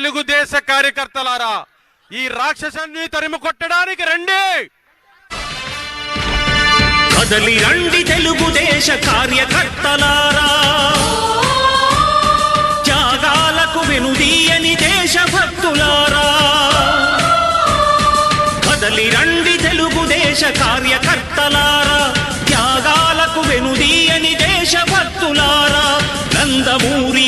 తెలుగుదేశ కార్యకర్తలారా ఈ రాక్షసాన్ని తరిమి కొట్టడానికి రండి! కదలి రండి తెలుగుదేశ కార్యకర్తలారా! త్యాగాలకు వెనుదీయని దేశభక్తులారా! కదలి రండి తెలుగుదేశ కార్యకర్తలారా! త్యాగాలకు వెనుదీయని దేశభక్తులారా! నందమూరి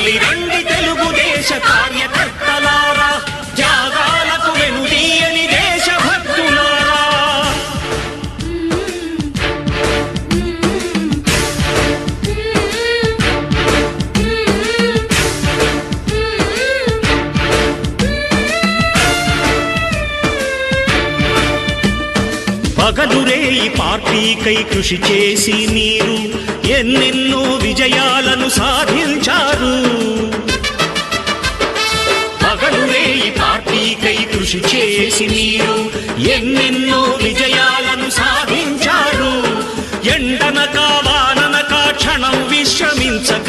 కదలి రండి తెలుగుదేశ కార్యకర్తలారా త్యాగాలకు వెనుదీయని దేశభక్తులారా. పగలురే ఈ పార్టీకై కృషి చేసి మీరు ఎన్నెన్నో విజయాలను సాధించారు. పార్టీకై కృషి చేసి మీరు ఎన్నెన్నో విజయాలను సాధించారు. ఎండనక వాననక క్షణం విశ్రమించక